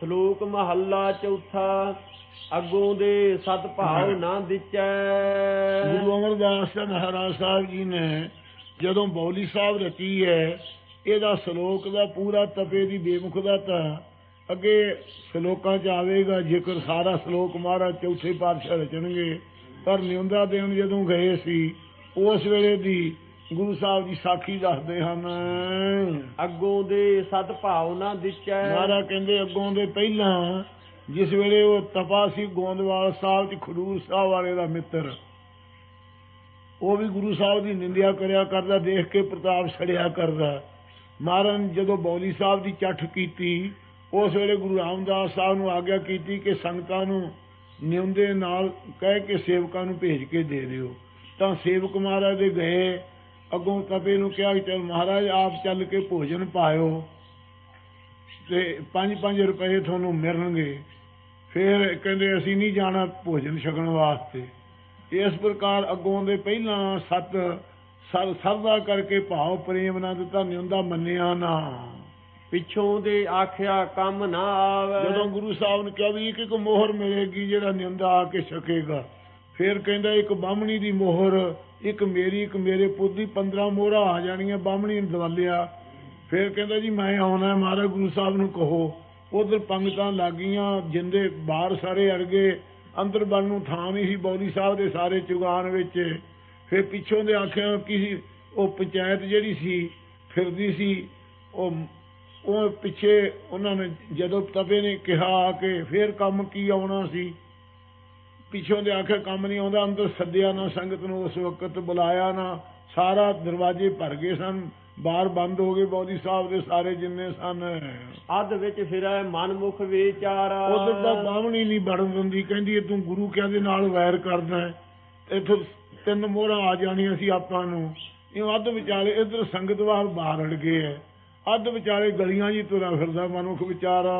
ਸ਼ਲੋਕ ਮਹੱਲਾ ਚੌਥਾ ਅੱਗੋਂ ਦੇ ਸਤ ਭਾਵ ਨਾ ਦਿਚੈ। ਗੁਰੂ ਅਮਰਦਾਸ ਮਹਾਰਾਜ ਸਾਹਿਬ ਜੀ ਨੇ ਜਦੋਂ ਬੌਲੀ ਸਾਹਿਬ ਰਚੀ ਹੈ ਇਹਦਾ ਸ਼ਲੋਕ ਦਾ ਪੂਰਾ ਤਪੇ ਦੀ ਬੇਮੁਖ ਦਾ ਤਾਂ ਅੱਗੇ ਸ਼ਲੋਕਾਂ ਚ ਆਵੇਗਾ ਜ਼ਿਕਰ ਸਾਰਾ ਸ਼ਲੋਕ ਮਹਾਰਾਜ ਚੌਥੇ ਪਾਤਸ਼ਾਹ ਰਚਣਗੇ ਪਰ ਨਿਉਂਦਾ ਦੇਣ ਜਦੋਂ ਗਏ ਸੀ ਉਸ ਵੇਲੇ ਦੀ ਗੁਰੂ ਸਾਹਿਬ ਦੀ ਸਾਖੀ ਦੱਸਦੇ ਹਨ। ਅੱਗੋਂ ਦੇ ਸਤ ਭਾਵ ਨਾ ਦਿਚੈ ਮਹਾਰਾਜ ਕਹਿੰਦੇ ਅੱਗੋਂ ਦੇ ਪਹਿਲਾਂ ਜਿਸ ਵੇਲੇ ਉਹ ਤਪਾ ਸੀ ਗੋਂਦਵਾਲ ਸਾਹਿਬ ਚ ਖਡੂਰ ਸਾਹਿਬ ਵਾਲੇ ਦਾ ਮਿੱਤਰ ਉਹ ਵੀ ਗੁਰੂ ਸਾਹਿਬ ਦੀ ਨਿੰਦਿਆ ਕਰਿਆ ਕਰਦਾ ਦੇਖ ਕੇ ਪ੍ਰਤਾਪ ਛੜਿਆ ਕਰਦਾ। ਮਹਾਰਾਜ ਨੇ ਜਦੋਂ ਬੌਲੀ ਸਾਹਿਬ ਦੀ ਚੱਠ ਕੀਤੀ ਉਸ ਵੇਲੇ ਗੁਰੂ ਰਾਮਦਾਸ ਸਾਹਿਬ ਨੂੰ ਆਗਿਆ ਕੀਤੀ ਕਿ ਸੰਗਤਾਂ ਨੂੰ ਨਿਉਂਦੇ ਨਾਲ ਕਹਿ ਕੇ ਸੇਵਕਾਂ ਨੂੰ ਭੇਜ ਕੇ ਦੇ ਦਿਓ। ਤਾਂ ਸੇਵਕ ਮਹਾਰਾਜ ਦੇ ਗਏ ਅੱਗੋਂ ਤਪੇ ਨੂੰ ਕਿਹਾ ਚਲ ਮਹਾਰਾਜ ਆਪ ਚੱਲ ਕੇ ਭੋਜਨ ਪਾਇਓ ਤੇ 5-5 ਰੁਪਏ ਤੁਹਾਨੂੰ ਮਿਲਣਗੇ। ਫਿਰ ਕਹਿੰਦੇ ਅਸੀਂ ਨਹੀਂ ਜਾਣਾ ਭੋਜਨ ਛਕਣ ਵਾਸਤੇ। ਇਸ ਪ੍ਰਕਾਰ ਅੱਗੋਂ ਦੇ ਪਹਿਲਾਂ ਸਤ ਸਰ ਸਰਦਾ ਕਰਕੇ ਭਾਵ ਪ੍ਰੇਮ ਨਾ ਦਿੱਤਾ ਨਿਉਂਦਾ ਮੰਨਿਆ ਨਾ। ਪਿੱਛੋਂ ਦੇ ਆਖਿਆ ਕੰਮ ਨਾ ਆਵੇ। ਜਦੋਂ ਗੁਰੂ ਸਾਹਿਬ ਨੇ ਕਿਹਾ ਵੀ ਇੱਕ ਇੱਕ ਮੋਹਰ ਮਿਲੇਗੀ ਜਿਹੜਾ ਨਿਉਂਦਾ ਆ ਕੇ ਛਕੇਗਾ। ਫਿਰ ਕਹਿੰਦਾ ਇੱਕ ਬਾਹਮਣੀ ਦੀ ਮੋਹਰ, ਇੱਕ ਮੇਰੀ, ਇੱਕ ਮੇਰੇ ਪੁੱਤ ਦੀ 15 ਮੋਹਰਾਂ ਆ ਜਾਣੀਆਂ, ਬਾਹਮਣੀ ਨੇ ਦਵਾਲਿਆ ਫਿਰ ਕਹਿੰਦਾ ਜੀ, ਮੈਂ ਆਉਣਾ ਮਹਾਰਾਜ ਗੁਰੂ ਸਾਹਿਬ ਨੂੰ ਕਹੋ। ਉਧਰ ਪੰਗਤਾਂ ਲੱਗੀਆਂ, ਜਿੰਦੇ ਬਾਹਰ ਸਾਰੇ ਅਰਗੇ ਅੰਦਰ ਬਣ ਨੂੰ ਥਾਂ ਨਹੀਂ ਸੀ ਬੌਲੀ ਸਾਹਿਬ ਦੇ ਸਾਰੇ ਚੁਗਾਨ ਵਿੱਚ। ਫਿਰ ਪਿੱਛੋਂ ਦੇ ਆਖਿਆ ਕਿ ਉਹ ਪੰਚਾਇਤ ਜਿਹੜੀ ਸੀ, ਫਿਰਦੀ ਸੀ, ਉਹ ਉਹ ਪਿੱਛੇ ਉਹਨਾਂ ਨੇ ਜਦੋਂ ਤਪੇ ਨੇ ਕਿਹਾ ਕਿ ਫੇਰ ਕੰਮ ਕੀ ਆਉਣਾ ਸੀ? ਪਿੱਛੋਂ ਦੇ ਆਖਿਆ ਕੰਮ ਨਹੀਂ ਆਉਂਦਾ ਅੰਦਰ ਸੱਦਿਆ ਨਾ ਸੰਗਤ ਨੂੰ ਉਸ ਵਕਤ ਬੁਲਾਇਆ ਨਾ ਸਾਰਾ ਦਰਵਾਜ਼ੇ ਭਰ ਗਏ ਸਨ ਬਾਹਰ ਬੰਦ ਹੋ ਗਏ ਬੌਲੀ ਸਾਹਿਬ ਦੇ ਸਾਰੇ ਜਿੰਨੇ ਸਨ। ਅੱਧ ਵਿੱਚ ਫਿਰੈ ਮਨਮੁਖ ਵਿਚਾਰ। ਉਧਰ ਤਾਂ ਬਾਹਮਣੀ ਨਹੀਂ ਵੜਨ ਦਿੰਦੀ ਕਹਿੰਦੀ ਤੂੰ ਗੁਰੂ ਕਿਆਂ ਦੇ ਨਾਲ ਵੈਰ ਕਰਦਾ। ਇੱਥੋਂ ਤਿੰਨ ਮੋਹਰਾਂ ਆ ਜਾਣੀਆਂ ਸੀ ਆਪਾਂ ਨੂੰ। ਇਹ ਅੱਧ ਵਿਚਾਲੇ ਇਧਰ ਸੰਗਤ ਵਾਲ ਬਾਹਰ ਅੜ ਗਏ ਹੈ। ਅੱਧ ਵਿਚਾਲੇ ਗਲੀਆਂ ਜੀ ਤੁਰਾ ਫਿਰਦਾ ਮਨੁੱਖ ਵਿਚਾਰਾ।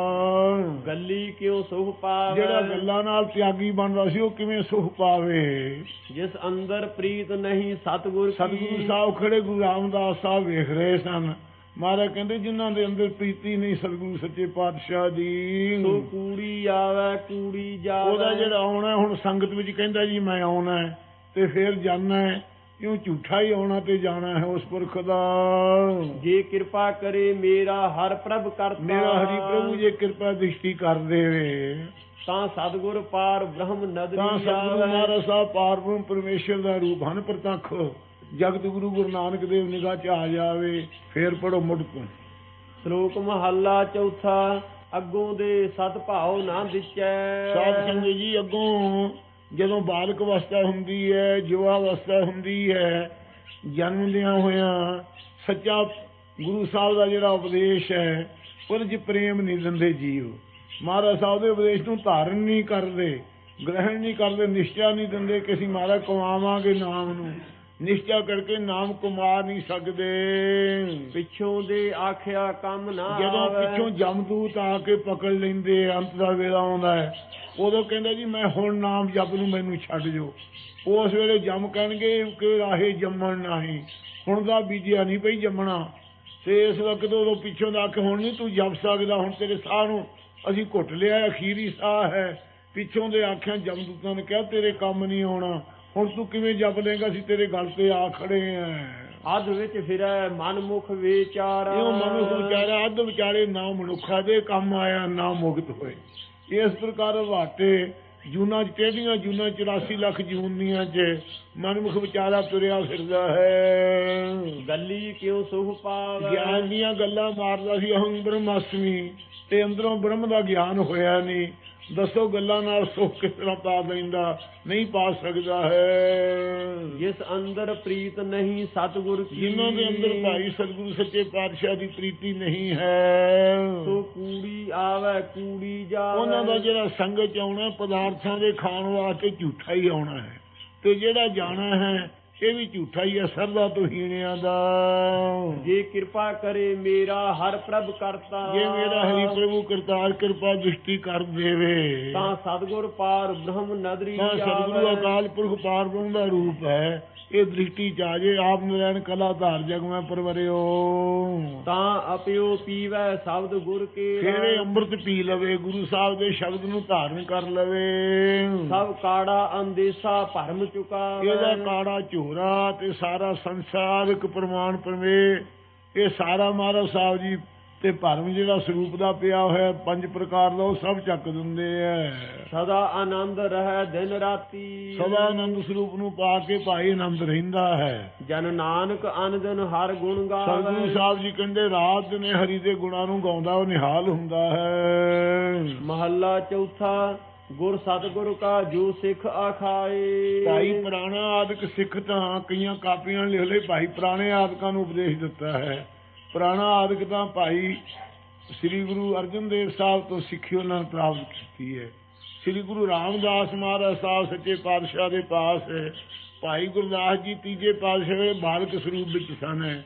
ਗੱਲੀ ਕਿਉ ਸੁਖ ਪਾਵੇ? ਜਿਹੜਾ ਗੱਲਾਂ ਨਾਲ ਤਿਆਗੀ ਬਣਦਾ ਸੀ ਉਹ ਕਿਵੇਂ ਸੁਖ ਪਾਵੇ? ਜਿਸ ਅੰਦਰ ਪ੍ਰੀਤ ਨਹੀਂ ਸਤਗੁਰ ਸਤਿਗੁਰੂ ਸਾਹਿਬ ਖੜੇ ਗੁਰੂ ਰਾਮਦਾਸ ਸਾਹਿਬ ਵੇਖ ਰਹੇ ਸਨ। ਮਹਾਰਾਜ ਕਹਿੰਦੇ ਜਿਨ੍ਹਾਂ ਦੇ ਅੰਦਰ ਪ੍ਰੀਤੀ ਨਹੀਂ ਸਤਿਗੁਰੂ ਸੱਚੇ ਪਾਤਸ਼ਾਹ ਦੀ। ਸੋ ਕੂੜੀ ਆਵੇ ਕੂੜੀ ਜਾਵੇ। ਉਹਦਾ ਜਿਹੜਾ ਆਉਣਾ ਹੁਣ ਸੰਗਤ ਵਿੱਚ ਕਹਿੰਦਾ ਜੀ ਮੈਂ ਆਉਣਾ ਤੇ ਫਿਰ ਜਾਣਾ ਹੈ। ਕਿਉਂ ਝੂਠਾ ਹੀ ਆਉਣਾ ਤੇ ਜਾਣਾ ਹੈ ਉਸ ਪੁਰਖ ਦਾ? ਜੇ ਕਿਰਪਾ ਕਰੇ ਮੇਰਾ ਹਰ ਪ੍ਰਭ ਕਰਤਾ। ਮੇਰਾ ਹਰੀ ਪ੍ਰਭੂ ਜੇ ਕਿਰਪਾ ਦ੍ਰਿਸ਼ਟੀ ਕਰ ਦੇਵੇ ਤਾਂ ਸਤਗੁਰ ਪਾਰ ਬ੍ਰਹਮ ਨਦਰੀ ਤਾਂ ਸਤਿਗੁਰੂ ਮਹਾਰਾਜ ਸਾਹਿਬ ਪਾਰਬ੍ਰਹਮ ਪਰਮੇਸ਼ਰ ਦਾ ਰੂਪ ਹਨ ਪ੍ਰਤੱਖ। ਜਗਤ ਗੁਰੂ ਗੁਰੂ ਨਾਨਕ ਦੇਵ ਨਿਗਾਹ ਚ ਆ ਜਾਵੇ ਫੇਰ ਪੜੋ ਮੁੜ ਤੋਂ। ਸ਼ਲੋਕ ਮਹੱਲਾ ਚੌਥਾ ਅੱਗੋਂ ਦੇ ਸਤ ਭਾਵ ਨਾ ਦਿਚੈ। ਸਾਧ ਸੰਗਤ ਜੀ ਅੱਗੋਂ ਜਦੋਂ ਬਾਲਕ ਅਵਸਥਾ ਹੁੰਦੀ ਹੈ ਜੁਵਾ ਅਵਸਥਾ ਹੁੰਦੀ ਹੈ ਜਨਮਦਿਆਂ ਹੋਇਆਂ ਸੱਚਾ ਗੁਰੂ ਸਾਹਿਬ ਦਾ ਜਿਹੜਾ ਉਪਦੇਸ਼ ਹੈ ਉਹਦੇ 'ਚ ਪ੍ਰੇਮ ਨਹੀਂ ਦਿੰਦੇ ਜੀਵ। ਮਹਾਰਾਜ ਸਾਹਿਬ ਦੇ ਉਪਦੇਸ਼ ਨੂੰ ਧਾਰਨ ਨਹੀਂ ਕਰਦੇ ਗ੍ਰਹਿਣ ਨਹੀਂ ਕਰਦੇ ਨਿਸ਼ਚਾ ਨਹੀਂ ਦਿੰਦੇ ਕਿ ਅਸੀਂ ਮਹਾਰਾਜ ਕਮਾਵਾਂਗੇ ਨਾਮ ਨੂੰ। ਨਿਸ਼ਚਾ ਕਰਕੇ ਨਾਮ ਕਮਾ ਨਹੀਂ ਸਕਦੇ। ਪਿੱਛੋਂ ਦੇ ਆਖਿਆ ਕੰਮ ਨਾ ਜਦੋਂ ਪਿੱਛੋਂ ਜਮਦੂਤ ਆ ਕੇ ਪਕੜ ਲੈਂਦੇ ਅੰਤ ਦਾ ਵੇਲਾ ਆਉਂਦਾ ਹੈ। ਉਦੋਂ ਕਹਿੰਦਾ ਜੀ ਮੈਂ ਹੁਣ ਨਾਮ ਜਪ ਨੂੰ ਮੈਨੂੰ ਛੱਡ ਜੋ ਉਸ ਵੇਲੇ ਜਮ ਕਹਿਣਗੇ ਕਿ ਰਾਹੇ ਜੰਮਣ ਨਹੀਂ। ਹੁਣ ਦਾ ਬੀਜਿਆ ਨਹੀਂ ਪਈ ਜੰਮਣਾ। ਤੇ ਇਸ ਵਕਤ ਉਦੋਂ ਪਿੱਛੋਂ ਦਾ ਕਿ ਹੁਣ ਨਹੀਂ ਤੂੰ ਜਪ ਸਕਦਾ ਹੁਣ ਤੇਰੇ ਸਾਹ ਨੂੰ ਅਸੀਂ ਘੁੱਟ ਲਿਆ ਅਖੀਰੀ ਸਾਹ ਹੈ। ਪਿੱਛੋਂ ਦੇ ਆਖਿਆ ਜਮਦੂਤਾਂ ਨੇ ਕਿਹਾ ਤੇਰੇ ਕੰਮ ਨਹੀਂ ਆਉਣਾ ਹੁਣ ਤੂੰ ਕਿਵੇਂ ਜਪ ਲੇਗਾ ਅਸੀਂ ਤੇਰੇ ਗਲ ਤੇ ਆ ਖੜੇ ਆਂ ਅੱਧ ਵਿੱਚ ਫਿਰੈ ਮਨਮੁਖ ਵਿਚਾਰ। ਇਹੋ ਮਨੁੱਖ ਵਿਚਾਰਾ ਅੱਧ ਵਿਚਾਰੇ ਨਾ ਮਨੁੱਖਾ ਦੇ ਕੰਮ ਆਇਆ ਨਾ ਮੁਕਤ ਹੋਏ। ਇਸ ਪ੍ਰਕਾਰ ਵਾਟੇ ਜੂਨਾ ਟੇਢੀਆਂ ਜੂਨਾ 84 ਲੱਖ ਜੂਨੀਆਂ ਚ ਮਨਮੁਖ ਵਿਚਾਰਾ ਤੁਰਿਆ ਫਿਰਦਾ ਹੈ। ਗੱਲੀ ਕਿਉ ਸੁਖ ਪਾਵੇ? ਗਿਆਨ ਦੀਆਂ ਗੱਲਾਂ ਮਾਰਦਾ ਸੀ ਅਹੰ ਬ੍ਰਹਮਾਸਮੀ ਤੇ ਅੰਦਰੋਂ ਬ੍ਰਹਮ ਦਾ ਗਿਆਨ ਹੋਇਆ ਨਹੀਂ। ਦੱਸੋ ਗੱਲਾਂ ਨਾਲ ਸੁੱਖ ਕਿਸ ਤਰ੍ਹਾਂ ਪਾ ਲੈਂਦਾ ਨਹੀਂ ਪਾ ਸਕਦਾ ਹੈ। ਜਿਸ ਅੰਦਰ ਪ੍ਰੀਤ ਨਹੀਂ ਸਤਗੁਰ ਕੀ? ਜਿਨ੍ਹਾਂ ਦੇ ਅੰਦਰ ਭਾਈ ਸਤਿਗੁਰੂ ਸੱਚੇ ਪਾਤਸ਼ਾਹ ਦੀ ਪ੍ਰੀਤੀ ਨਹੀਂ ਹੈ। ਸੋ ਕੂੜੀ ਆਵੇ ਕੂੜੀ ਜਾਵੇ। ਉਹਨਾਂ ਦਾ ਜਿਹੜਾ ਸੰਗਤ ਚ ਆਉਣਾ ਪਦਾਰਥਾਂ ਦੇ ਖਾਣ ਵਾਸਤੇ ਝੂਠਾ ਹੀ ਆਉਣਾ ਹੈ। ਤੇ ਜਿਹੜਾ ਜਾਣਾ ਹੈ ਇਹ ਵੀ ਝੂਠਾ ਹੀ ਹੈ ਸਰਦਾ ਤੋਂ ਹੀਣਿਆਂ ਦਾ। ਜੇ ਕਿਰਪਾ ਕਰੇ ਮੇਰਾ ਹਰ ਪ੍ਰਭ ਕਰਤਾ। ਜੇ ਮੇਰਾ ਹਰੀ ਪ੍ਰਭੂ ਕਰਤਾਰ ਕਿਰਪਾ ਦ੍ਰਿਸ਼ਟੀ ਕਰ ਦੇਵੇ। ਤਾਂ ਸਤਗੁਰ ਪਾਰ ਬ੍ਰਹਮ ਨਦਰੀ ਤਾਂ ਸਤਿਗੁਰੂ ਆਵੇ ਅਕਾਲ ਪੁਰਖ ਪਾਰ ਬ੍ਰਹਮ ਦਾ ਰੂਪ ਹੈ। ਇਹ ਦ੍ਰਿਸ਼ਟੀ ਚ ਆ ਜੇ ਆਪ ਨਰੈਣ ਕਲਾ ਧਾਰ ਜਗ ਮੈਂ ਪਰਵਰਿਓ। ਤਾਂ ਅਪਿਓ ਪੀਵੈ ਸ਼ਬਦ ਗੁਰ ਕੇ ਫਿਰ ਅੰਮ੍ਰਿਤ ਪੀ ਲਵੇ ਗੁਰੂ ਸਾਹਿਬ ਦੇ ਸ਼ਬਦ ਨੂੰ ਧਾਰਨ ਕਰ ਲਵੇ। ਸਭ ਕਾੜਾ ਅੰਦੇਸਾ ਭਰਮ ਚੁਕਾ। ਇਹਦਾ ਕਾੜਾ ਝੋਰਾ ਤੇ ਸਾਰਾ ਸੰਸਾਰ ਇੱਕ ਪ੍ਰਮਾਣ ਪਰਵੇ ਇਹ ਸਾਰਾ ਮਹਾਰਾਜ ਸਾਹਿਬ ਜੀ ਤੇ ਭਰਮ ਜਿਹੜਾ ਸਰੂਪ ਦਾ ਪਿਆ ਹੋਇਆ ਪੰਜ ਪ੍ਰਕਾਰ ਦਾ ਉਹ ਸਭ ਚੱਕ ਦਿੰਦੇ ਐ। ਸਦਾ ਆਨੰਦ ਰਹਿ ਦਿਨ ਰਾਤੀ। ਸਦਾ ਆਨੰਦ ਸਰੂਪ ਨੂੰ ਪਾ ਕੇ ਭਾਈ ਆਨੰਦ ਰਹਿੰਦਾ ਹੈ। ਜਨ ਨਾਨਕ ਅਨ ਦਿਨ ਹਰ ਗੁਣ ਸਤਿਗੁਰੂ ਗਾਵੇ ਸਾਹਿਬ ਜੀ ਕਹਿੰਦੇ ਰਾਤ ਦਿਨੇ ਹਰੀ ਦੇ ਗੁਣਾਂ ਨੂੰ ਗਾਉਂਦਾ ਉਹ ਨਿਹਾਲ ਹੁੰਦਾ ਹੈ। ਮਹੱਲਾ ਚੌਥਾ ਗੁਰ ਸਤਿਗੁਰ ਕਾ ਜੋ ਸਿੱਖ ਆਖਾਏ। ਭਾਈ ਪੁਰਾਣਾ ਆਦਿਕ ਸਿੱਖ ਤਾਂ ਕਈਆਂ ਕਾਪੀਆਂ ਲਿਖ ਲਈ ਭਾਈ ਪੁਰਾਣੇ ਆਦਿਕਾਂ ਨੂੰ ਉਪਦੇਸ਼ ਦਿੱਤਾ ਹੈ। ਪੁਰਾਣਾ ਆਦਿਕ ਤਾਂ ਭਾਈ ਸ੍ਰੀ ਗੁਰੂ ਅਰਜਨ ਦੇਵ ਸਾਹਿਬ ਤੋਂ ਸਿੱਖੀ ਉਹਨਾਂ ਨੇ ਪ੍ਰਾਪਤ ਕੀਤੀ ਹੈ। ਸ੍ਰੀ ਗੁਰੂ ਰਾਮਦਾਸ ਮਹਾਰਾਜ ਸਾਹਿਬ ਸੱਚੇ ਪਾਤਸ਼ਾਹ ਦੇ ਪਾਸ ਭਾਈ ਗੁਰਦਾਸ ਜੀ ਤੀਜੇ ਪਾਤਸ਼ਾਹ ਦੇ ਬਾਲਕ ਸਰੂਪ ਵਿੱਚ ਸਨ।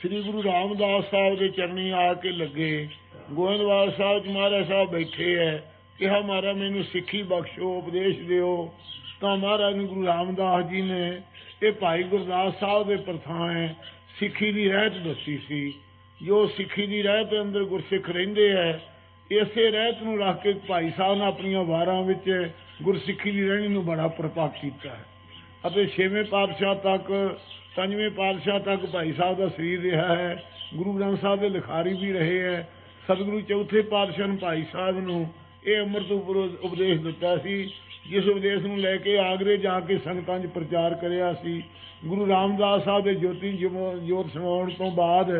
ਸ੍ਰੀ ਗੁਰੂ ਰਾਮਦਾਸ ਸਾਹਿਬ ਦੇ ਚਰਨੀ ਆ ਕੇ ਲੱਗੇ। ਗੋਇੰਦਵਾਲ ਸਾਹਿਬ ਜੀ ਮਹਾਰਾਜ ਸਾਹਿਬ ਬੈਠੇ ਹੈ। ਕਿਹਾ ਮਹਾਰਾਜ, ਮੈਨੂੰ ਸਿੱਖੀ ਬਖਸ਼ੋ, ਉਪਦੇਸ਼ ਦਿਓ। ਤਾਂ ਮਹਾਰਾਜ ਨੂੰ ਗੁਰੂ ਰਾਮਦਾਸ ਜੀ ਨੇ ਇਹ ਭਾਈ ਗੁਰਦਾਸ ਸਾਹਿਬ ਦੇ ਪ੍ਰਥਾ ਹੈ ਸਿੱਖੀ ਦੀ ਰਹਿਤ ਦੱਸੀ ਸੀ। ਜੋ ਸਿੱਖੀ ਦੀ ਰਹਿਤ ਅੰਦਰ ਗੁਰਸਿੱਖ ਰਹਿੰਦੇ ਹੈ ਇਸੇ ਰਹਿਤ ਨੂੰ ਰੱਖ ਕੇ ਭਾਈ ਸਾਹਿਬ ਨੇ ਆਪਣੀਆਂ ਵਾਰਾਂ ਵਿੱਚ ਗੁਰਸਿੱਖੀ ਦੀ ਰਹਿਣੀ ਨੂੰ ਬੜਾ ਪ੍ਰਪਾਕ ਕੀਤਾ ਹੈ। ਅਤੇ ਛੇਵੇਂ ਪਾਤਸ਼ਾਹ ਤੱਕ, ਪੰਜਵੇਂ ਪਾਤਸ਼ਾਹ ਤੱਕ ਭਾਈ ਸਾਹਿਬ ਦਾ ਸਰੀਰ ਰਿਹਾ ਹੈ। ਗੁਰੂ ਗ੍ਰੰਥ ਸਾਹਿਬ ਦੇ ਲਿਖਾਰੀ ਵੀ ਰਹੇ ਹੈ ਸਤਿਗੁਰੂ ਚੌਥੇ ਪਾਤਸ਼ਾਹ ਨੂੰ ਭਾਈ ਸਾਹਿਬ ਨੂੰ ਇਹ ਅੰਮ੍ਰਿਤ ਉਪਰ ਉਪਦੇਸ਼ ਦਿੱਤਾ ਸੀ, ਜਿਸ ਉਪਦੇਸ਼ ਨੂੰ ਲੈ ਕੇ ਆਗਰੇ ਜਾ ਕੇ ਸੰਗਤਾਂ 'ਚ ਪ੍ਰਚਾਰ ਕਰਿਆ ਸੀ। ਗੁਰੂ ਰਾਮਦਾਸ ਸਾਹਿਬ ਦੇ ਜੋਤੀ ਜੋਤ ਸੁਣਾਉਣ ਤੋਂ ਬਾਅਦ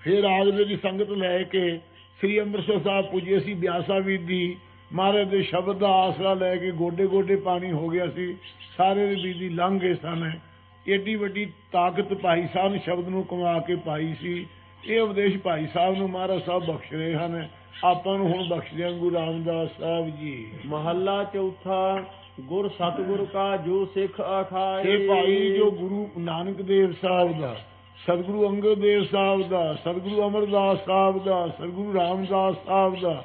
ਫਿਰ ਆਗਰੇ ਦੀ ਸੰਗਤ ਲੈ ਕੇ ਸ੍ਰੀ ਅੰਮ੍ਰਿਤਸਰ ਸਾਹਿਬ ਪੁੱਜੇ ਸੀ। ਬਿਆਸਾ ਵੀਦੀ ਮਹਾਰਾਜ ਦੇ ਸ਼ਬਦ ਦਾ ਆਸਰਾ ਲੈ ਕੇ ਗੋਡੇ ਗੋਡੇ ਪਾਣੀ ਹੋ ਗਿਆ ਸੀ। ਸਾਰੇ ਦੇ ਬੀਜੀ ਲੰਘ ਗਏ ਸਨ। ਏਡੀ ਵੱਡੀ ਤਾਕਤ ਭਾਈ ਸਾਹਿਬ ਨੇ ਸ਼ਬਦ ਨੂੰ ਕਮਾ ਕੇ ਪਾਈ ਸੀ। ਇਹ ਉਪਦੇਸ਼ ਭਾਈ ਸਾਹਿਬ ਨੂੰ ਮਹਾਰਾਜ ਸਾਹਿਬ ਬਖਸ਼ ਰਹੇ ਹਨ। ਆਪਾਂ ਨੂੰ ਹੁਣ ਬਖਸ਼ਦੇ ਹਨ ਗੁਰੂ ਰਾਮਦਾਸ ਸਾਹਿਬ ਜੀ। ਮਹੱਲਾ ਚੌਥਾ ਗੁਰ ਸਤਿਗੁਰ ਕਾ ਜੋ ਸਿੱਖ ਆਖਾਏ। ਇਹ ਭਾਈ ਜੋ ਗੁਰੂ ਨਾਨਕ ਦੇਵ ਸਾਹਿਬ ਦਾ ਸਤਿਗੁਰੂ ਅੰਗਦ ਦੇਵ ਸਾਹਿਬ ਦਾ ਸਤਿਗੁਰੂ ਅਮਰਦਾਸ ਸਾਹਿਬ ਦਾ ਸਤਿਗੁਰੂ ਰਾਮਦਾਸ ਸਾਹਿਬ ਦਾ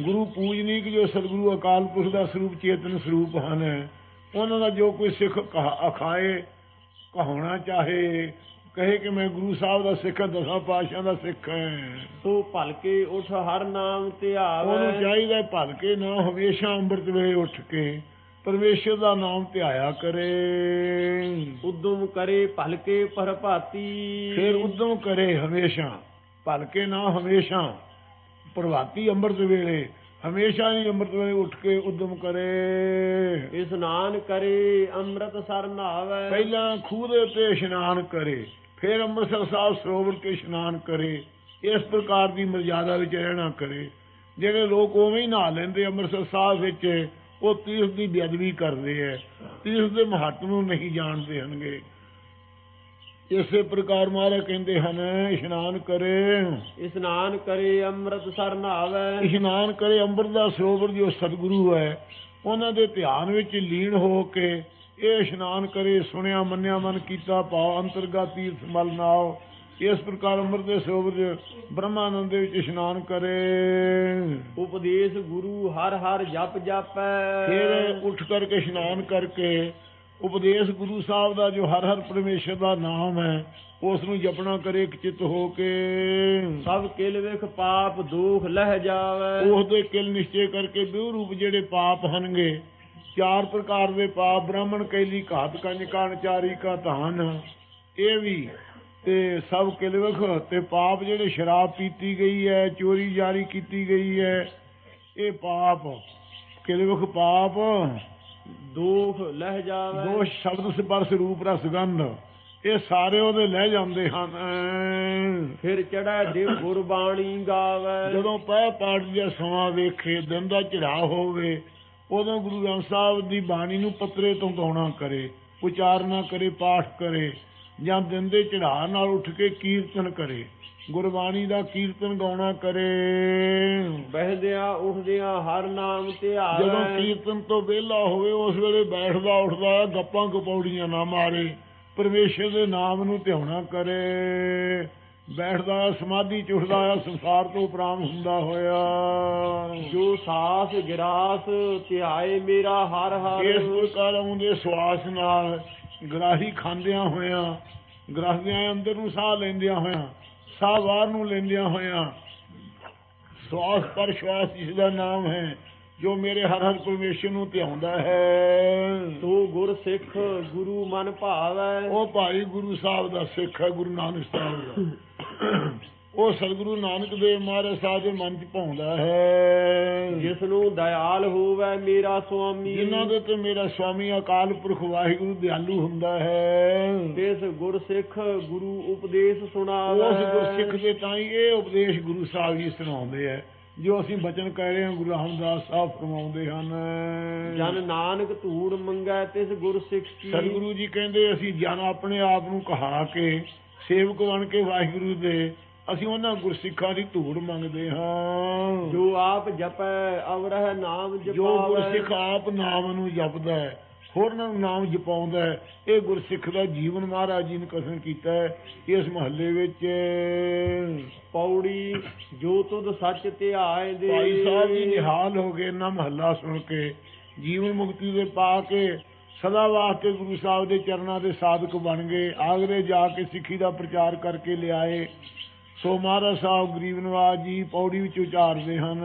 ਗੁਰੂ ਪੂਜਨੀਕ ਜੋ ਸਤਿਗੁਰੂ ਅਕਾਲ ਪੁਰਖ ਦਾ ਸਰੂਪ ਚੇਤਨ ਸਰੂਪ ਹਨ ਉਹਨਾਂ ਦਾ ਜੋ ਕੋਈ ਸਿੱਖ ਅਖਾਏ ਕਹਾਉਣਾ ਚਾਹੇ ਕਹੇ ਕਿ ਮੈਂ ਗੁਰੂ ਸਾਹਿਬ ਦਾ ਸਿੱਖ ਹਾਂ, ਦਸਾਂ ਪਾਤਸ਼ਾਹਾਂ ਦਾ ਸਿੱਖ ਹਾਂ। ਸੋ ਭਲਕੇ ਉਠ ਹਰ ਨਾਮ ਉਹਨੂੰ ਧਿਆਵੇ ਚਾਹੀਦਾ ਭਲ ਕੇ ਨਾ ਹਮੇਸ਼ਾ ਅੰਮ੍ਰਿਤ ਵੇਲੇ ਉੱਠ ਕੇ ਪਰਮੇਸ਼ਰ ਦਾ ਨਾਮ ਧਿਆਇਆ ਕਰੇ। ਉਦਮ ਕਰੇ ਭਲਕੇ ਪਰਭਾਤੀ। ਫਿਰ ਉਦਮ ਕਰੇ ਹਮੇਸ਼ਾ ਭਲ ਕੇ ਨਾ ਹਮੇਸ਼ਾ। ਪ੍ਰਭਾਤੀ ਅੰਮ੍ਰਿਤ ਵੇਲੇ ਹਮੇਸ਼ਾ ਹੀ ਅੰਮ੍ਰਿਤ ਵੇਲੇ ਉੱਠ ਕੇ ਉਦਮ ਕਰੇ। ਇਸਨਾਨ ਕਰੇ ਅੰਮ੍ਰਿਤ ਸਰ ਨਹਾਵੇ। ਪਹਿਲਾਂ ਖੂਹ ਦੇ ਉੱਤੇ ਇਸ਼ਨਾਨ ਕਰੇ ਫਿਰ ਅੰਮ੍ਰਿਤਸਰ ਸਾਹਿਬ ਸਰੋਵਰ ਤੇ ਇਸ਼ਨਾਨ ਕਰੇ ਇਸ ਪ੍ਰਕਾਰ ਦੀ ਮਰਜ਼ਾਦਾ ਵਿੱਚ ਰਹਿਣਾ ਕਰੇ। ਜਿਹੜੇ ਲੋਕ ਉਵੇਂ ਹੀ ਨਹਾ ਲੈਂਦੇ ਅੰਮ੍ਰਿਤਸਰ ਸਾਹਿਬ ਵਿੱਚ ਉਹ ਤੀਰਥ ਦੀ ਬੇਅਦਬੀ ਕਰਦੇ ਐ। ਤੀਰਥ ਦੇ ਮਹੱਤਵ ਨੂੰ ਨਹੀਂ ਜਾਣਦੇ ਹਨਗੇ। ਇਸੇ ਪ੍ਰਕਾਰ ਮਹਾਰਾਜ ਕਹਿੰਦੇ ਹਨ ਇਸ਼ਨਾਨ ਕਰੇ। ਇਸਨਾਨ ਕਰੇ ਅੰਮ੍ਰਿਤ ਸਰ ਨਹਾਵੇ। ਇਸ਼ਨਾਨ ਕਰੇ ਅੰਮ੍ਰਿਤ ਦਾ ਸਰੋਵਰ ਜੋ ਸਤਿਗੁਰੂ ਹੈ ਉਹਨਾਂ ਦੇ ਧਿਆਨ ਵਿੱਚ ਲੀਨ ਹੋ ਕੇ ਇਹ ਇਸ਼ਨਾਨ ਕਰੇ ਸੁਣਿਆ ਮੰਨਿਆ ਮਨ ਕੀਤਾ ਭਾਵ ਅੰਤਰਗਾ ਤੀਰਥ ਮਲ ਨਾਓ। ਇਸ ਪ੍ਰਕਾਰ ਅੰਮ੍ਰਿਤ ਦੇ ਸਰੋਵਰ 'ਚ ਬ੍ਰਹਮਾਨੰਦ ਦੇ ਵਿੱਚ ਇਸ਼ਨਾਨ ਕਰੇ। ਉਪਦੇਸ਼ ਗੁਰੂ ਹਰ ਹਰ ਜਪ ਜਾਪੈ। ਫਿਰ ਉੱਠ ਕਰਕੇ ਇਸ਼ਨਾਨ ਕਰਕੇ ਉਪਦੇਸ਼ ਗੁਰੂ ਸਾਹਿਬ ਦਾ ਜੋ ਹਰ ਹਰ ਪਰਮੇਸ਼ਰ ਦਾ ਨਾਮ ਹੈ ਉਸ ਨੂੰ ਜਪਣਾ ਕਰੇ ਇੱਕ ਚਿੱਤ ਹੋ ਕੇ। ਸਭ ਕਿਲ ਵਿਖ ਪਾਪ ਦੁਖ ਲਹਿ ਜਾਵੇ। ਉਸ ਦੇ ਕਿਲ ਨਿਸ਼ਚੈ ਕਰਕੇ ਬਿਉ ਰੂਪ ਜਿਹੜੇ ਪਾਪ ਹਨਗੇ ਚਾਰ ਪ੍ਰਕਾਰ ਦੇ ਪਾਪ ਬ੍ਰਾਹਮਣ ਕੈਲੀ ਘਾਤ ਕੰਜ ਕਾਣ ਚਾਰੀ ਕਾ ਧਾਨ। ਇਹ ਵੀ ਤੇ ਸਭ ਕਿਲਵਖ ਤੇ ਪਾਪ ਜਿਹੜੇ ਸ਼ਰਾਬ ਪੀਤੀ ਗਈ ਹੈ ਚੋਰੀ ਜਾਰੀ ਕੀਤੀ ਗਈ ਹੈ ਇਹ ਪਾਪ ਕਿਲਵਖ ਪਾਪ ਦੁਖ ਲਹਿ ਜਾਵੇ। ਦੋਸ਼ ਸ਼ਬਦ ਸਪਰਸ਼ ਰੂਪ ਰਸ ਗੰਧ ਇਹ ਸਾਰੇ ਉਹਦੇ ਲੈ ਜਾਂਦੇ ਹਨ। ਫਿਰ ਚੜੈ ਦੇਵ ਗੁਰਬਾਣੀ ਗਾਵੇ। ਜਦੋਂ ਪਹਿ ਪਾਠ ਦਾ ਸਮਾਂ ਵੇਖੇ ਦਿਨ ਦਾ ਚੜਾ ਹੋਵੇ ਉਦੋਂ ਗੁਰੂ ਗ੍ਰੰਥ ਸਾਹਿਬ ਦੀ ਬਾਣੀ ਨੂੰ ਪੱਤਰੇ ਤੋਂ ਗਾਉਣਾ ਕਰੇ ਉਚਾਰਨਾ ਕਰੇ ਪਾਠ ਕਰੇ ਜਾਂ ਦਿਨ ਦੇ ਚੜਾ ਨਾਲ ਉੱਠ ਕੇ ਕੀਰਤਨ ਕਰੇ ਗੁਰਬਾਣੀ ਦਾ ਕੀਰਤਨ ਗਾਉਣਾ ਕਰੇ। ਬਹਿੰਦਿਆਂ ਉੱਠਦਿਆਂ ਹਰ ਨਾਮ ਧਿਆਵੇ ਜਦੋਂ ਕੀਰਤਨ ਤੋਂ ਵਿਹਲਾ ਹੋਵੇ ਉਸ ਵੇਲੇ ਬੈਠਦਾ ਉੱਠਦਾ ਗੱਪਾਂ ਗਪੌੜੀਆਂ ਨਾ ਮਾਰੇ ਪਰਮੇਸ਼ਰ ਦੇ ਨਾਮ ਨੂੰ ਧਿਆਉਣਾ ਕਰੇ। ਬੈਠਦਾ ਸਮਾਧੀ ਚ ਉੱਠਦਾ ਹੈ, ਸੰਸਾਰ ਤੋਂ ਉਪਰਾਮ ਹੁੰਦਾ ਹੋਇਆ। ਜੋ ਸਾਸ ਗਿਰਾਸ ਧਿਆਏ ਮੇਰਾ ਹਰ ਹਰ। ਇਸ ਪ੍ਰਕਾਰ ਆਉਂਦੇ ਸਵਾਸ ਨਾਲ ਗ੍ਰਾਹੀ ਖਾਂਦਿਆਂ ਹੋਇਆਂ ਗ੍ਰਾਹੀਆਂ ਅੰਦਰ ਨੂੰ ਸਾਹ ਲੈਂਦਿਆਂ ਹੋਇਆਂ ਸਾਹ ਬਾਹਰ ਨੂੰ ਲੈਂਦਿਆਂ ਹੋਇਆਂ ਸਵਾਸ ਪਰ ਸਵਾਸ ਜਿਸ ਦਾ ਨਾਮ ਹੈ ਜੋ ਮੇਰੇ ਹਰ ਹਰ ਪਰਮੇਸ਼ਰ ਨੂੰ ਧਿਆਉਂਦਾ ਹੈ। ਤੋ ਗੁਰ ਸਿੱਖ ਗੁਰੂ ਮਨ ਭਾਵੈ। ਉਹ ਭਾਈ ਗੁਰੂ ਸਾਹਿਬ ਦਾ ਸਿੱਖ ਹੈ ਗੁਰੂ ਨਾਨਕ ਸਾਹਿਬ ਦਾ। ਉਹ ਸਤਿਗੁਰੂ ਨਾਨਕ ਦੇਵ ਮਹਾਰਾਜ ਸਾਹਿਬ ਦੇ ਮਨ ਚ ਪਾਉਂਦਾ ਹੈ। ਜਿਸ ਨੂੰ ਦਇਆਲ ਹੋਵੇ ਮੇਰਾ ਸੁਆਮੀ। ਜਿਨ੍ਹਾਂ ਦੇ ਤੇ ਮੇਰਾ ਸੁਆਮੀ ਅਕਾਲ ਪੁਰਖ ਵਾਹਿਗੁਰੂ ਦਿਆਲੂ ਹੁੰਦਾ ਹੈ। ਤਿਸ ਗੁਰ ਸਿੱਖ ਗੁਰੂ ਉਪਦੇਸ਼ ਸੁਣਾਵੇ। ਉਸ ਗੁਰਸਿੱਖ ਦੇ ਤਾਂ ਹੀ ਇਹ ਉਪਦੇਸ਼ ਗੁਰੂ ਸਾਹਿਬ ਜੀ ਸੁਣਾਉਂਦੇ ਆ ਜੋ ਅਸੀਂ ਬਚਨ ਕਹਿ ਰਹੇ ਹਾਂ ਗੁਰੂ ਰਾਮਦਾਸ ਸਾਹਿਬ ਫਰਮਾਉਂਦੇ ਹਨ। ਜਨ ਨਾਨਕ ਧੂੜ ਮੰਗੈ ਤਿਸ ਗੁਰ ਸਿੱਖ ਕੀ। ਸਤਿਗੁਰੂ ਜੀ ਕਹਿੰਦੇ ਅਸੀਂ ਜਨ ਆਪਣੇ ਆਪ ਨੂੰ ਕਹਾ ਕੇ ਸੇਵਕ ਬਣ ਕੇ ਵਾਹਿਗੁਰੂ ਦੇ ਅਸੀਂ ਉਹਨਾਂ ਗੁਰਸਿੱਖਾਂ ਦੀ ਧੂੜ ਮੰਗਦੇ ਹਾਂ। ਜੋ ਆਪ ਜਪੈ ਅਵਰਹ ਨਾਮ ਜੋ ਜਪਾਵੇ। ਗੁਰਸਿੱਖ ਆਪ ਨਾਮ ਨੂੰ ਜਪਦਾ ਹੈ ਹੋਰਨਾਂ ਨੂੰ ਨਾਮ ਜਪਾਉਂਦਾ ਹੈ ਇਹ ਗੁਰਸਿੱਖ ਦਾ ਜੀਵਨ ਮਹਾਰਾਜ ਜੀ ਨੇ ਕਥਨ ਕੀਤਾ ਹੈ ਇਸ ਮਹੱਲੇ ਵਿੱਚ ਪੌੜੀ ਜੋ ਤੁਧ ਸੱਚ ਧਿਆਏ ਦੇ। ਭਾਈ ਸਾਹਿਬ ਜੀ ਨਿਹਾਲ ਹੋ ਗਏ ਨਾ ਮਹੱਲਾ ਸੁਣ ਕੇ ਜੀਵਨ ਮੁਕਤੀ ਦੇ ਪਾ ਕੇ ਸਦਾ ਵਾਸਤੇ ਗੁਰੂ ਸਾਹਿਬ ਦੇ ਚਰਨਾਂ ਦੇ ਸਾਧਕ ਬਣ ਗਏ। ਆਗਰੇ ਜਾ ਕੇ ਸਿੱਖੀ ਦਾ ਪ੍ਰਚਾਰ ਕਰਕੇ ਲਿਆਏ। ਸੋ ਮਹਾਰਾਜ ਸਾਹਿਬ ਗਰੀਬ ਨਵਾਜ ਜੀ ਪੌੜੀ ਵਿੱਚ ਉਚਾਰਦੇ ਹਨ।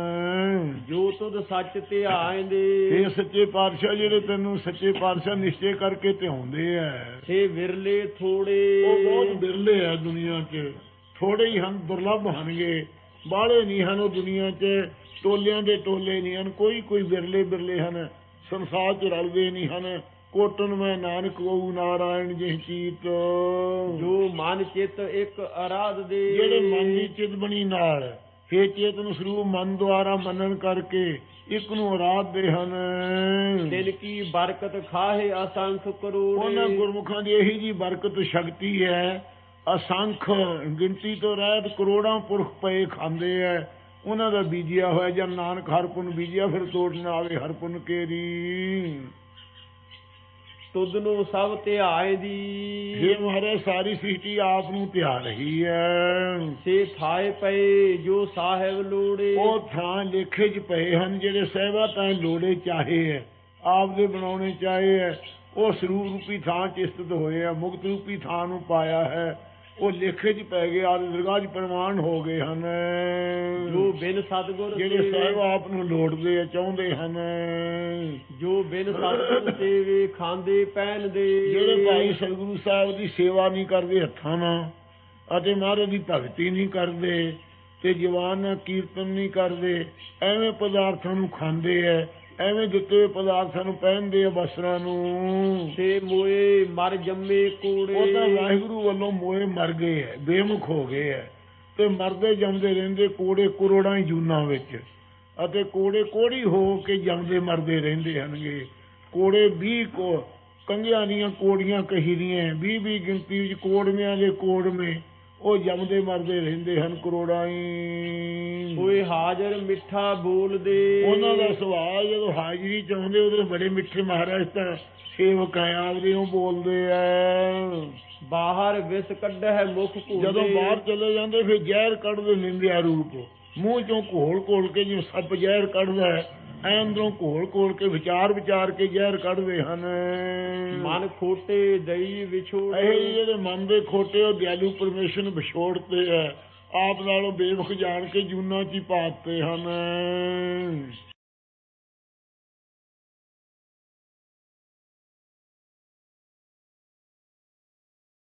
ਜੋ ਤੁਧ ਸੱਚ ਧਿਆਏ ਦੇ ਇਹ ਸੱਚੇ ਪਾਤਸ਼ਾਹ ਜਿਹੜੇ ਤੈਨੂੰ ਸੱਚੇ ਪਾਤਸ਼ਾਹ ਨਿਸ਼ਚੈ ਕਰਕੇ ਧਿਆਉਂਦੇ ਐ। ਸੇ ਵਿਰਲੇ ਥੋੜੇ। ਉਹ ਬਹੁਤ ਬਿਰਲੇ ਐ ਦੁਨੀਆ 'ਚ। ਥੋੜੇ ਹੀ ਹਨ ਦੁਰਲੱਭ ਹਨਗੇ। ਬਾਹਲੇ ਨਹੀਂ ਹਨ ਉਹ ਦੁਨੀਆ 'ਚ। ਟੋਲਿਆਂ ਦੇ ਟੋਲੇ ਨਹੀਂ ਹਨ। ਕੋਈ ਕੋਈ ਬਿਰਲੇ ਬਿਰਲੇ ਹਨ। ਸੰਸਾਰ 'ਚ ਰਲਦੇ ਨਹੀਂ ਹਨ। ਕੋਟਨ ਮੈਂ ਨਾਨਕ ਕੋ ਨਾਰਾਇਣ ਜਿਹ ਚੀਤ। ਜੋ ਮਨ ਚਿਤ ਇੱਕ ਅਰਾਧ ਦੇ। ਜਿਹੜੇ ਮਨ ਦੀ ਚਿਤ ਬਣੀ ਨਾਲ ਇਹ ਚੇਤਨ ਸਰੂਪ ਮਨ ਦੁਆਰਾ ਮੰਨਣ ਕਰਕੇ ਇੱਕ ਨੂੰ ਅਰਾਧਦੇ ਹਨ। ਤਿਨ ਕੀ ਬਰਕਤ ਖਾਹੇ ਅਸੰਖ ਕਰੋੜੇ। ਉਹਨਾਂ ਗੁਰਮੁਖਾਂ ਦੀ ਇਹੀ ਜੀ ਬਰਕਤ ਸ਼ਕਤੀ ਹੈ ਅਸੰਖ ਗਿਣਤੀ ਤੋਂ ਰਹਿਤ ਕਰੋੜਾਂ ਪੁਰਖ ਪਏ ਖਾਂਦੇ ਐ। ਉਹਨਾਂ ਦਾ ਬੀਜਿਆ ਹੋਇਆ ਜਨ ਨਾਨਕ ਹਰ ਪੁੰਨ ਬੀਜਿਆ ਫਿਰ ਤੋੜ ਨਾ ਆਵੇ ਹਰ ਪੁੰਨ ਕੇਰੀ। ਤੁਧ ਨੂੰ ਸਭ ਧਿਆਏ ਦੀ। ਜੇ ਮਹਾਰਾਜ ਸਾਰੀ ਸ੍ਰਿਸ਼ਟੀ ਆਪ ਨੂੰ ਧਿਆ ਰਹੀ ਹੈ। ਸੇ ਥਾਏ ਪਏ ਜੋ ਸਾਹਿਬ ਲੋੜੇ। ਉਹ ਥਾਂ ਲੇਖੇ 'ਚ ਪਏ ਹਨ ਜਿਹੜੇ ਸਹਿਬਾ ਤਾਂ ਲੋੜੇ ਚਾਹੇ ਐ ਆਪ ਦੇ ਬਣਾਉਣੇ ਚਾਹੇ ਐ ਉਹ ਸਰੂਪ ਰੂਪੀ ਥਾਂ 'ਚ ਸਥਿਤ ਹੋਏ ਆ ਮੁਕਤ ਰੂਪੀ ਥਾਂ ਨੂੰ ਪਾਇਆ ਹੈ। ਉਹ ਲੇਖੇ 'ਚ ਪੈ ਗਏ ਆਦ ਦਰਗਾਹ 'ਚ ਪ੍ਰਮਾਣ ਹੋ ਗਏ ਹਨ। ਜੋ ਬਿਨ ਸਤਗੁਰ ਜਿਹੜੇ ਸਾਹਿਬ ਆਪ ਨੂੰ ਲੋੜਦੇ ਆ ਚਾਹੁੰਦੇ ਹਨ। ਜੋ ਬਿਨ ਸਤਗੁਰ ਸੇਵੇ ਖਾਂਦੇ ਪਹਿਨਦੇ। ਜਿਹੜੇ ਭਾਈ ਸਤਿਗੁਰੂ ਸਾਹਿਬ ਦੀ ਸੇਵਾ ਨਹੀਂ ਕਰਦੇ ਹੱਥਾਂ ਨਾਲ ਅਤੇ ਮਹਾਰਾਜ ਦੀ ਭਗਤੀ ਨਹੀਂ ਕਰਦੇ ਤੇ ਜਵਾਨ ਕੀਰਤਨ ਨਹੀਂ ਕਰਦੇ ਐਵੇਂ ਪਦਾਰਥਾਂ ਨੂੰ ਖਾਂਦੇ ਐ ਐਵੇਂ ਦਿੱਤੇ ਹੋਏ ਪਦਾਰਥਾਂ ਨੂੰ ਪਹਿਨਦੇ ਆ ਵਸਰਾਂ ਨੂੰ। ਸੇ ਮੋਏ ਮਰ ਜੰਮੇ ਕੋੜੇ। ਉਹ ਤਾਂ ਵਾਹਿਗੁਰੂ ਵੱਲੋਂ ਮੋਏ ਮਰ ਗਏ ਐ ਬੇਮੁਖ ਹੋ ਗਏ ਐ। ਤੇ ਮਰਦੇ ਜੰਮਦੇ ਰਹਿੰਦੇ ਕੋੜੇ ਕਰੋੜਾਂ ਹੀ ਜੂਨਾਂ ਵਿੱਚ। ਅਤੇ ਕੋੜੇ ਕੋੜੀ ਹੋ ਕੇ ਜੰਮਦੇ ਮਰਦੇ ਰਹਿੰਦੇ ਹਨਗੇ। ਕੋੜੇ 20 ਕੋ ਕੰਗਿਆਂ ਦੀਆਂ ਕੋੜੀਆਂ ਕਹੀ ਦੀਆਂ 20 20 ਗਿਣਤੀ ਵਿੱਚ ਕੋੜਮਿਆਂ ਦੇ ਕੋੜਮੇ ਉਹ ਜੰਮਦੇ ਮਰਦੇ ਰਹਿੰਦੇ ਹਨ ਕਰੋੜਾਂ ਹੀ। ਕੋਈ ਹਾਜ਼ਰ ਮਿੱਠਾ ਬੋਲਦੇ ਉਹਨਾਂ ਦਾ ਸੁਭਾਅ ਜਦੋਂ ਹਾਜ਼ਰੀ ਚ ਆਉਂਦੇ ਉਦੋਂ ਬੜੇ ਮਿੱਠੇ ਮਹਾਰਾਜ ਤਾਂ ਸੇਵਕ ਆਪਦੇ ਉਹ ਬੋਲਦੇ ਆ ਬਾਹਰ ਵਿਸ ਕੱਢੈ ਮੁਖ ਭੂਲੇ। ਜਦੋਂ ਬਾਹਰ ਚਲੇ ਜਾਂਦੇ ਫਿਰ ਜ਼ਹਿਰ ਕੱਢਦੇ ਨਿੰਦਿਆ ਰੂਪ। ਮੂੰਹ ਚੋਂ ਘੋਲ ਘੋਲ ਕੇ ਜਿਵੇਂ ਸੱਪ ਜ਼ਹਿਰ ਕੱਢਦਾ ਹੈ ਐ ਅੰਦਰੋਂ ਘੋਲ ਘੋਲ ਕੇ ਵਿਚਾਰ ਵਿਚਾਰ ਕੇ ਜ਼ਹਿਰ ਕੱਢਦੇ ਹਨ। ਮਨ ਖੋਟੇ ਦਈ ਵਿਛੋੜੇ ਇਹ ਜਿਹੜੇ ਮਨ ਦੇ ਖੋਟੇ ਉਹ ਦਿਆਲੂ ਪਰਮੇਸ਼ਰ ਨੂੰ ਵਿਛੋੜਦੇ ਆ। ਆਪ ਨਾਲੋਂ ਬੇਵਕ ਜਾਣ ਕੇ ਜੂਨਾ ਚ ਹੀ ਪਾਤੇ ਹਨ।